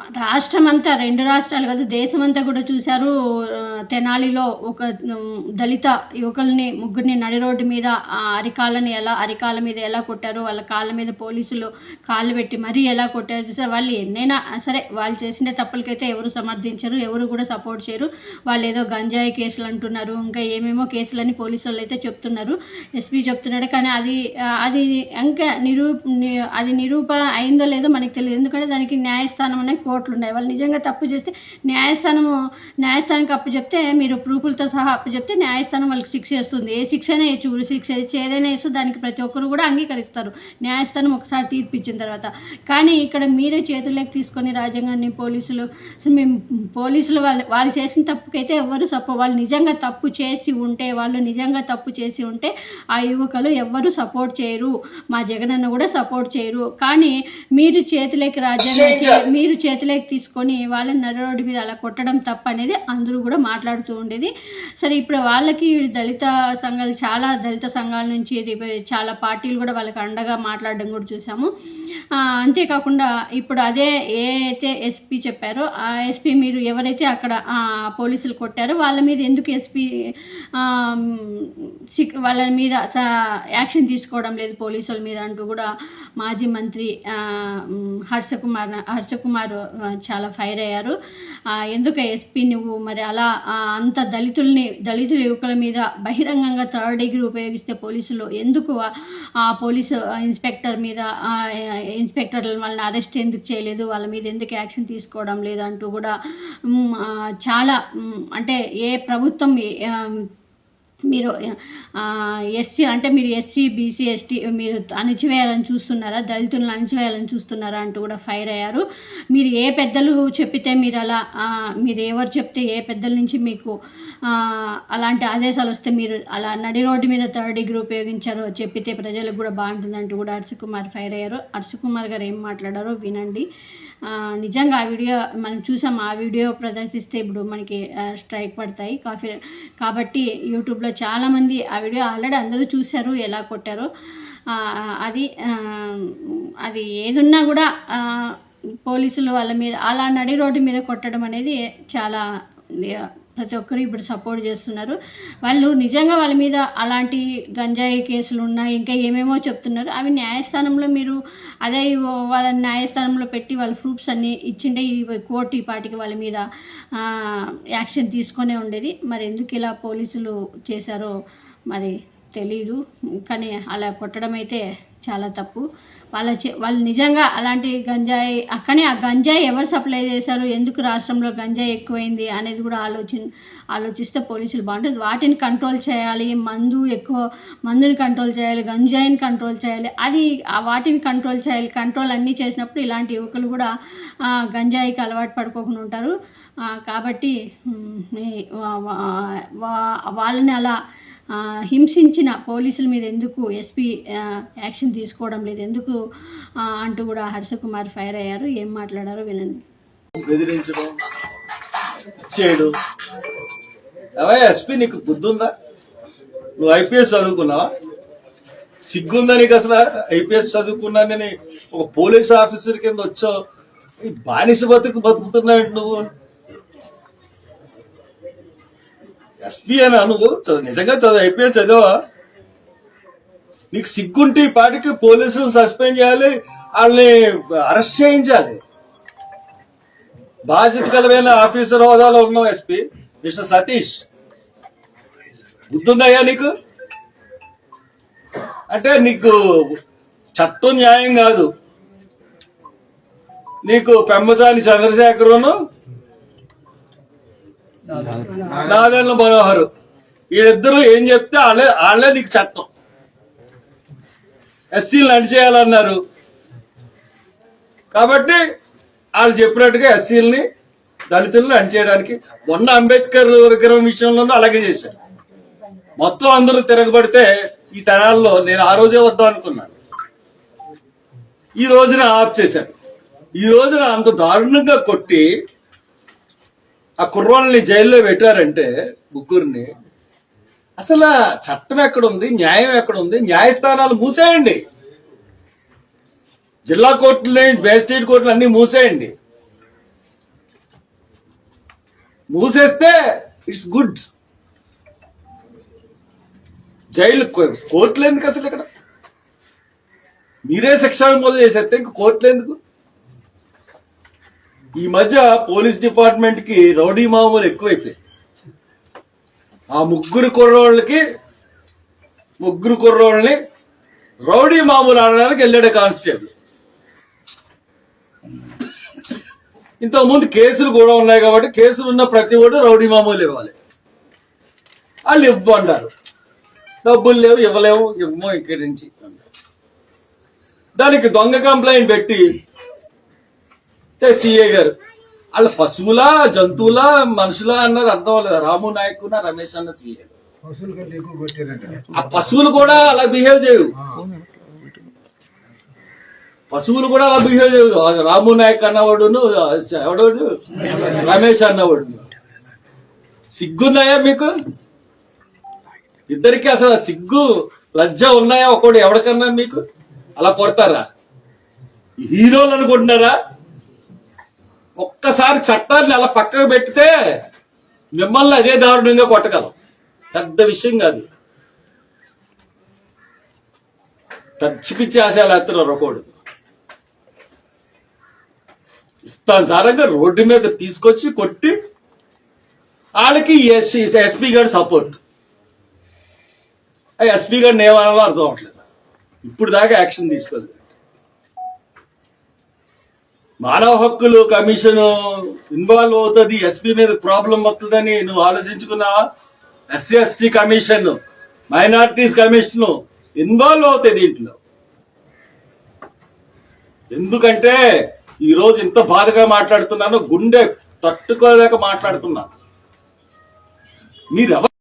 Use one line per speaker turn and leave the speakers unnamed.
రాష్ట్రం అంతా రెండు రాష్ట్రాలు కాదు దేశం అంతా కూడా చూశారు. తెనాలిలో ఒక దళిత యువకుల్ని ముగ్గురిని నడి రోడ్డు మీద ఆ అరికాలని ఎలా అరికాల మీద ఎలా కొట్టారు వాళ్ళ కాళ్ళ మీద పోలీసులు కాళ్ళు పెట్టి మరీ ఎలా కొట్టారు చూసారు? వాళ్ళు ఎన్నైనా సరే వాళ్ళు చేసిన తప్పులకైతే ఎవరు సమర్థించరు ఎవరు కూడా సపోర్ట్ చేయరు. వాళ్ళు ఏదో గంజాయి కేసులు అంటున్నారు ఇంకా ఏమేమో కేసులని పోలీసు వాళ్ళు అయితే చెప్తున్నారు. ఎస్పీ చెప్తున్నాడు కానీ అది అది ఇంకా నిరూ అది నిరూప అయిందో లేదో మనకి తెలియదు. ఎందుకంటే దానికి న్యాయస్థానం అనే కోర్టులు ఉన్నాయి. వాళ్ళు నిజంగా తప్పు చేస్తే న్యాయస్థానము న్యాయస్థానానికి అప్పు చెప్తే మీరు ప్రూఫ్లతో సహా అప్పు చెప్తే న్యాయస్థానం వాళ్ళకి శిక్ష వేస్తుంది. ఏ శిక్ష అయినా ఉరి శిక్ష ఇచ్చి ఏదైనా వేస్తూ దానికి ప్రతి ఒక్కరు కూడా అంగీకరిస్తారు. న్యాయస్థానం ఒకసారి తీర్పు ఇచ్చిన తర్వాత. కానీ ఇక్కడ మీరే చేతుల్లోకి తీసుకొని రాజ్యాంగాన్ని పోలీసులు అసలు మేము పోలీసులు వాళ్ళు వాళ్ళు చేసిన తప్పుకైతే ఎవరు సపో వాళ్ళు నిజంగా తప్పు చేసి ఉంటే వాళ్ళు నిజంగా తప్పు చేసి ఉంటే ఆ యువకులు ఎవ్వరు సపోర్ట్ చేయరు. మా జగనన్న కూడా సపోర్ట్ చేయరు. కానీ మీరు చేతిలోకి రాజ్యాంగం మీరు చేతిలోకి తీసుకొని వాళ్ళని నడి రోడ్డు మీద అలా కొట్టడం తప్పు అనేది అందరూ కూడా మాట్లాడుతూ ఉండేది. సరే ఇప్పుడు వాళ్ళకి దళిత సంఘాలు చాలా దళిత సంఘాల నుంచి చాలా పార్టీలు కూడా వాళ్ళకి అండగా మాట్లాడడం కూడా చూసాము. అంతేకాకుండా ఇప్పుడు అదే ఏ అయితే ఎస్పీ చెప్పారో ఆ ఎస్పీ మీరు ఎవరైతే అక్కడ పోలీసులు కొట్టారో వాళ్ళ మీద ఎందుకు ఎస్పీ వాళ్ళ మీద స- యాక్షన్ తీసుకోవడం లేదు పోలీసుల మీద అంటూ కూడా మాజీ మంత్రి హర్షకుమార్ హర్షకుమార్ చాలా ఫైర్ అయ్యారు. ఎందుకు ఎస్పీ నువ్వు మరి అలా అంత దళితుల్ని దళితుల యువకుల మీద బహిరంగంగా థర్డ్ డిగ్రీ ఉపయోగిస్తే పోలీసులు ఎందుకు ఆ- పోలీసు ఇన్స్పెక్టర్ మీద ఆ, ఇన్స్పెక్టర్ వాళ్ళని అరెస్ట్ ఎందుకు చేయలేదు? వాళ్ళ మీద ఎందుకు యాక్షన్ తీసుకోవడం లేదు అంటూ కూడా చాలా అంటే ఏ ప్రభుత్వం మీరు ఎస్సీ అంటే మీరు ఎస్సీ బీసీ ఎస్టీ మీరు అణిచివేయాలని చూస్తున్నారా? దళితులను అణిచివేయాలని చూస్తున్నారా అంటూ కూడా ఫైర్ అయ్యారు. మీరు ఏ పెద్దలు చెప్పితే మీరు అలా మీరు ఎవరు చెప్తే ఏ పెద్దల నుంచి మీకు అలాంటి ఆదేశాలు వస్తే మీరు అలా నడి రోడ్డు మీద థర్డ్ డిగ్రీ ఉపయోగించారో చెప్పితే ప్రజలకు కూడా బాగుంటుందంటూ కూడా హర్షకుమార్ ఫైర్ అయ్యారు. హర్షకుమార్ గారు ఏం మాట్లాడారో వినండి. నిజంగా ఆ వీడియో మనం చూసాం. ఆ వీడియో ప్రదర్శిస్తే ఇప్పుడు మనకి స్ట్రైక్ పడతాయి. కాఫీ కాబట్టి యూట్యూబ్లో చాలామంది ఆ వీడియో ఆల్రెడీ అందరూ చూశారు ఎలా కొట్టారో. అది అది ఏదున్నా కూడా పోలీసులు వాళ్ళ మీద అలా నడి రోడ్డు మీద కొట్టడం అనేది చాలా ప్రతి ఒక్కరు ఇప్పుడు సపోర్ట్ చేస్తున్నారు. వాళ్ళు నిజంగా వాళ్ళ మీద అలాంటి గంజాయి కేసులు ఉన్నాయి ఇంకా ఏమేమో చెప్తున్నారు. అవి న్యాయస్థానంలో మీరు అదే వాళ్ళ న్యాయస్థానంలో పెట్టి వాళ్ళ ప్రూఫ్స్ అన్నీ ఇచ్చిండే ఈ కోర్టు ఈ పాటికి వాళ్ళ మీద యాక్షన్ తీసుకొనే ఉండేది. మరి ఎందుకు ఇలా పోలీసులు చేశారో మరి తెలీదు. కానీ అలా కొట్టడం అయితే చాలా తప్పు. వాళ్ళ చే వాళ్ళు నిజంగా అలాంటి గంజాయి కానీ ఆ గంజాయి ఎవరు సప్లై చేశారు? ఎందుకు రాష్ట్రంలో గంజాయి ఎక్కువైంది అనేది కూడా ఆలోచి ఆలోచిస్తే పోలీసులు బాగుంటుంది. వాటిని కంట్రోల్ చేయాలి మందు ఎక్కువ మందుని కంట్రోల్ చేయాలి గంజాయిని కంట్రోల్ చేయాలి. అది ఆ వాటిని కంట్రోల్ చేయాలి. కంట్రోల్ అన్నీ చేసినప్పుడు ఇలాంటి యువకులు కూడా గంజాయికి అలవాటు పడుకోకుండా ఉంటారు. కాబట్టి వా- వాళ్ళని అలా హింసించిన పోలీసుల మీద ఎందుకు ఎస్పీ యాక్షన్ తీసుకోవడం లేదు? ఎందుకు అంటూ కూడా హర్షకుమార్ ఫైర్ అయ్యారు. ఏం మాట్లాడారో వినండి.
బెదిరించడం చేయడు. అవే ఎస్పీ నీకు బుద్ధి ఉందా నువ్వు ఐపీఎస్ చదువుకున్నావా? సిగ్గుందా నీకు అసలు? ఐపీఎస్ చదువుకున్నానని ఒక పోలీస్ ఆఫీసర్ కింద వచ్చావు. ఈ బానిస బతుకు బతుకుతున్నావు నువ్వు? ఎస్పీ అని అనుకో నిజంగా చదువు ఐపీఎస్ చదివా? నీకు సిగ్గుంటే ఈ పాటికి పోలీసులు సస్పెండ్ చేయాలి వాళ్ళని అరెస్ట్ చేయించాలి. బాధ్యత కలిగిన ఆఫీసర్ హోదాలో ఉన్నావు ఎస్పీ. మిస్టర్ సతీష్ గుర్తుందయ్యా నీకు? అంటే నీకు చట్టం న్యాయం కాదు. నీకు పెమ్మసాని చంద్రశేఖరును నాగన్న మనోహర్. వీళ్ళిద్దరూ ఏం చెప్తే వాళ్ళే వాళ్ళే నీకు చట్టం ఎస్సీలు నడిచేయాలన్నారు కాబట్టి వాళ్ళు చెప్పినట్టుగా ఎస్సీలని దళితులను అణిచేయడానికి మొన్న అంబేద్కర్ విగ్రహం విషయంలోనూ అలాగే చేశారు. మొత్తం అందరూ తిరగబడితే ఈ తరాల్లో నేను ఆ రోజే వద్దాం అనుకున్నాను. ఈ రోజున ఆఫ్ చేశాను ఈ రోజున అంత దారుణంగా కొట్టి ఆ కుర్రోళ్ళని జైల్లో పెట్టారంటే ముగ్గురిని అసలు చట్టం చట్టం ఎక్కడుంది? న్యాయం ఎక్కడుంది? న్యాయస్థానాలు మూసేయండి. జిల్లా కోర్టులు మేజిస్ట్రేట్ కోర్టులు అన్ని మూసేయండి. మూసేస్తే ఇట్స్ గుడ్. జైలు కోర్టులు ఎందుకు అసలు ఇక్కడ? మీరే శిక్షణ మొదలు చేసేస్తే ఇంక కోర్టులు ఎందుకు? ఈ మధ్య పోలీస్ డిపార్ట్మెంట్కి రౌడీ మామూలు ఎక్కువైపోయాయి. ఆ ముగ్గురు కుర్రోళ్ళకి ముగ్గురు కుర్రోళ్ళని రౌడీ మామూలు ఆడడానికి వెళ్ళాడు కానిస్టేబుల్. ఇంతకుముందు కేసులు కూడా ఉన్నాయి కాబట్టి కేసులు ఉన్న ప్రతి ఒక్కటి రౌడీ మామూలు ఇవ్వాలి. వాళ్ళు ఇవ్వు అంటారు డబ్బులు లేవు ఇవ్వలేవు ఇవ్వము ఇక్కడి నుంచి. దానికి దొంగ కంప్లైంట్ పెట్టి సిఏ గారు. వాళ్ళ పశువులా జంతువులా మనుషులా అన్నది అర్థం అవ్వలేదు? రాము నాయక్ ఉన్న రమేష్ అన్న సీఏ. ఆ పశువులు కూడా అలా బిహేవ్ చేయవు. పశువులు కూడా అలా బిహేవ్ చేయవు. రాము నాయక్ అన్నవాడును ఎవడు రమేష్ అన్నవాడు సిగ్గున్నాయా మీకు? ఇద్దరికి అసలు సిగ్గు లజ్జ ఉన్నాయా ఒకడు ఎవరికన్నా మీకు? అలా కొడతారా? హీరోలు అనుకుంటున్నారా ఒక్కసారి చట్టాన్ని అలా పక్కకు పెట్టితే మిమ్మల్ని అదే దారుణంగా కొట్టగలం. పెద్ద విషయం కాదు. పిచ్చి పిచ్చి ఆశయాలు వేస్తున్నారు ఒకడు. ఇష్టానుసారంగా రోడ్డు మీద తీసుకొచ్చి కొట్టి వాళ్ళకి ఎస్సీ ఎస్పీ గారి సపోర్ట్ ఎస్పీ గారిని ఏమనాలో అర్థం అవట్లేదు ఇప్పుడు దాకా యాక్షన్ తీసుకోలేదు. మానవ హక్కులు కమిషన్ ఇన్వాల్వ్ అవుతుంది. ఎస్పీ మీద ప్రాబ్లం వస్తుందని నువ్వు ఆలోచించుకున్నావా? SC ST commission minorities commission involve అవుతాయి దీంట్లో. ఎందుకంటే ఈ రోజు ఇంత బాధగా మాట్లాడుతున్నాను గుండె తట్టుకోలేక మాట్లాడుతున్నా. మీరెవరు